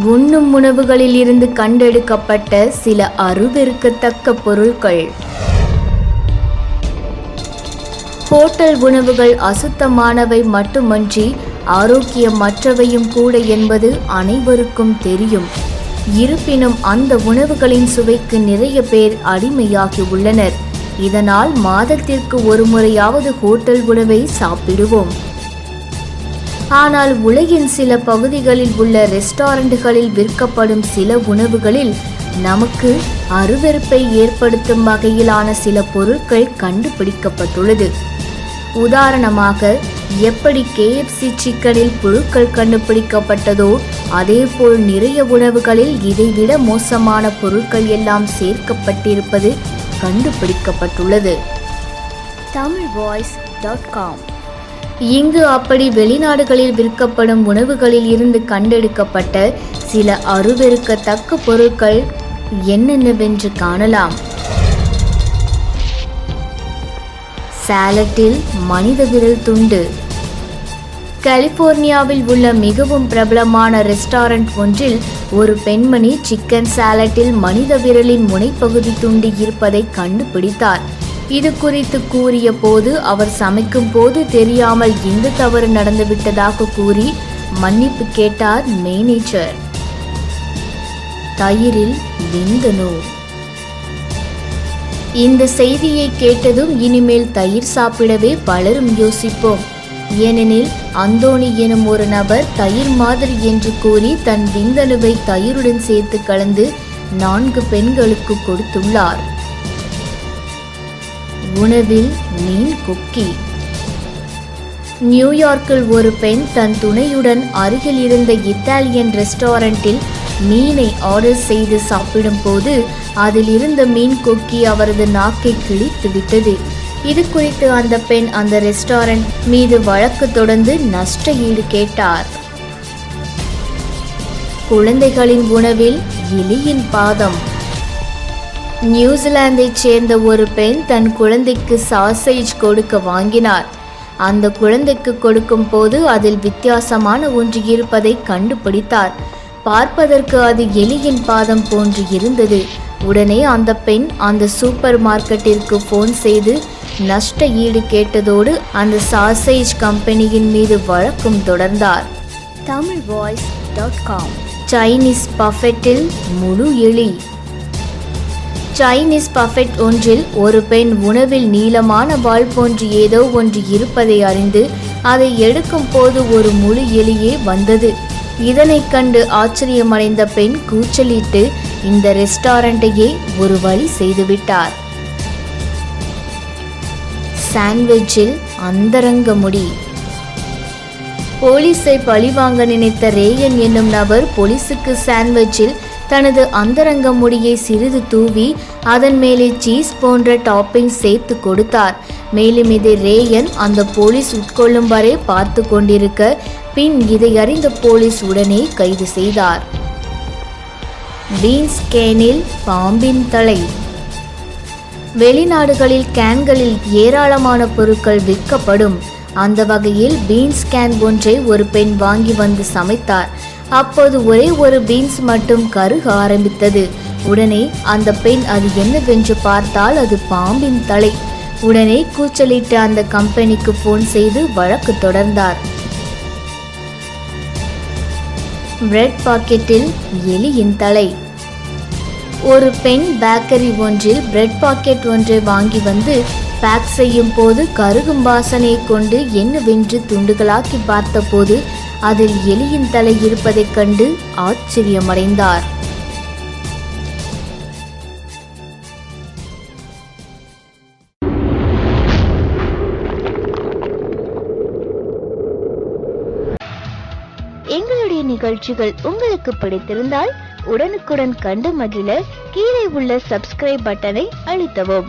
உண்ணும் உணவுகளில் இருந்து கண்டெடுக்கப்பட்ட சில அருவெறுக்கத்தக்க பொருட்கள். ஹோட்டல் உணவுகள் அசுத்தமானவை மட்டுமன்றி ஆரோக்கியமற்றவையும் கூட என்பது அனைவருக்கும் தெரியும். இருப்பினும் அந்த உணவுகளின் சுவைக்கு நிறைய பேர் அடிமையாகி உள்ளனர். இதனால் மாதத்திற்கு ஒரு முறையாவது ஹோட்டல் உணவை சாப்பிடுவோம். ஆனால் உலகின் சில பகுதிகளில் உள்ள ரெஸ்டாரண்ட்டுகளில் விற்கப்படும் சில உணவுகளில் நமக்கு அருவெருப்பை ஏற்படுத்தும் வகையிலான சில பொருட்கள் கண்டுபிடிக்கப்பட்டுள்ளது. உதாரணமாக எப்படி கேஎஃப்சி சிக்கனில் புழுக்கள் கண்டுபிடிக்கப்பட்டதோ அதேபோல் நிறைய உணவுகளில் இதைவிட மோசமான பொருட்கள் எல்லாம் சேர்க்கப்பட்டிருப்பது கண்டுபிடிக்கப்பட்டுள்ளது. தமிழ் வாய்ஸ் டாட் காம் இங்கு அப்படி வெளிநாடுகளில் விற்கப்படும் உணவுகளில் இருந்து கண்டெடுக்கப்பட்ட சில அருவெருக்கத்தக்க பொருட்கள் என்னென்னவென்று காணலாம். சாலட்டில் மனித விரல் துண்டு. கலிபோர்னியாவில் உள்ள மிகவும் பிரபலமான ரெஸ்டாரண்ட் ஒன்றில் ஒரு பெண்மணி சிக்கன் சாலட்டில் மனித விரலின் முனைப்பகுதி துண்டு இருப்பதை கண்டுபிடித்தார். இது குறித்து கூறிய போது அவர் சமைக்கும் போது தெரியாமல் இந்த தவறு நடந்துவிட்டதாக கூறி மன்னிப்பு கேட்டார் மேனேஜர். தயிரில் விந்தனு இந்த செய்தியை கேட்டதும் இனிமேல் தயிர் சாப்பிடவே பலரும் யோசிப்போம். ஏனெனில் அந்தோணி எனும் ஒரு நபர் தயிர் மாதிரி என்று கூறி தன் விந்தணுவை தயிருடன் சேர்த்து கலந்து நான்கு பெண்களுக்கு கொடுத்துள்ளார். உணவில் மீன் கொக்கி. நியூயார்க்கில் ஒரு பெண் தன் துணையுடன் அருகில் இருந்த இத்தாலியன் ரெஸ்டாரண்டில் மீனை ஆர்டர் செய்து சாப்பிடும்போது அதில் இருந்த மீன் கொக்கி அவரது நாக்கை கிழித்து விட்டது. இது குறித்து அந்த பெண் அந்த ரெஸ்டாரண்ட் மீது வழக்கு தொடர்ந்து நஷ்ட ஈடு கேட்டார். குழந்தைகளின் உணவில் எலியின் பாதம். நியூசிலாந்தைச் சேர்ந்த ஒரு பெண் தன் குழந்தைக்கு சாசேஜ் கொடுக்க வாங்கினார். அந்த குழந்தைக்கு கொடுக்கும் போது அதில் வித்தியாசமான ஒன்று இருப்பதை கண்டுபிடித்தார். பார்ப்பதற்கு அது எலியின் பாதம் போன்று இருந்தது. உடனே அந்த பெண் அந்த சூப்பர் மார்க்கெட்டிற்கு ஃபோன் செய்து நஷ்ட ஈடு கேட்டதோடு அந்த சாசேஜ் கம்பெனியின் மீது வழக்கும் தொடர்ந்தார். Tamil voice dot com. Chinese பஃபெட்டில் முழு எலி. சைனீஸ் பஃபெட் ஒன்றில் ஒரு பெண் உணவில் நீளமான வால் போன்று ஏதோ ஒன்று இருப்பதை அறிந்து அதை எடுக்கும் போது ஒரு முழு எலியே வந்தது. இதனைக் கண்டு ஆச்சரியமடைந்த பெண் கூச்சலிட்டு இந்த ரெஸ்டாரண்ட்டையே ஒரு வழி செய்துவிட்டார் சாண்ட்விச்சில் அந்தரங்க முடி. போலீஸை பழிவாங்க நினைத்த ரேயன் என்னும் நபர் போலீசுக்கு சாண்ட்விச்சில் தனது அந்தரங்க முடியை சிறிது தூவி அதன் மேலே சீஸ் போன்ற டாப்பிங் சேர்த்து கொடுத்தார். மேலும் இதை ரேயன் அந்த போலீஸ் உட்கொள்ளும் வரை பார்த்து கொண்டிருக்க பின் இதை அறிந்த போலீஸ் உடனே கைது செய்தார். பீன்ஸ் கேனில் பாம்பின் தலை. வெளிநாடுகளில் கேன்களில் ஏராளமான பொருட்கள் விற்கப்படும். அந்த வகையில் பீன்ஸ் கேன் ஒன்றை ஒரு பெண் வாங்கி வந்து சமைத்தார். அப்போது ஒரே ஒரு பீன்ஸ் மட்டும் கருக ஆரம்பித்தது. உடனே அந்த பெண் அது என்னவென்று பார்த்தால் அது பாம்பின் தலை. உடனே கூச்சலிட்டு அந்த கம்பெனிக்கு ஃபோன் செய்து வழக்கு தொடர்ந்தார். பிரெட் பாக்கெட்டில் எலியின் தலை. ஒரு பெண் பேக்கரி ஒன்றில் பிரெட் பாக்கெட் ஒன்றை வாங்கி வந்து பேக் செய்யும் போது கருகும் வாசனையை கொண்டு என்னவென்று துண்டுகளாக்கி பார்த்தபோது அதில் எலியின் தலை இருப்பதைக் கண்டு ஆச்சரியமடைந்தார். எங்களுடைய நிகழ்ச்சிகள் உங்களுக்கு பிடித்திருந்தால் உடனுக்குடன் கண்டு மகிழ கீழே உள்ள சப்ஸ்கிரைப் பட்டனை அழுத்தவும்.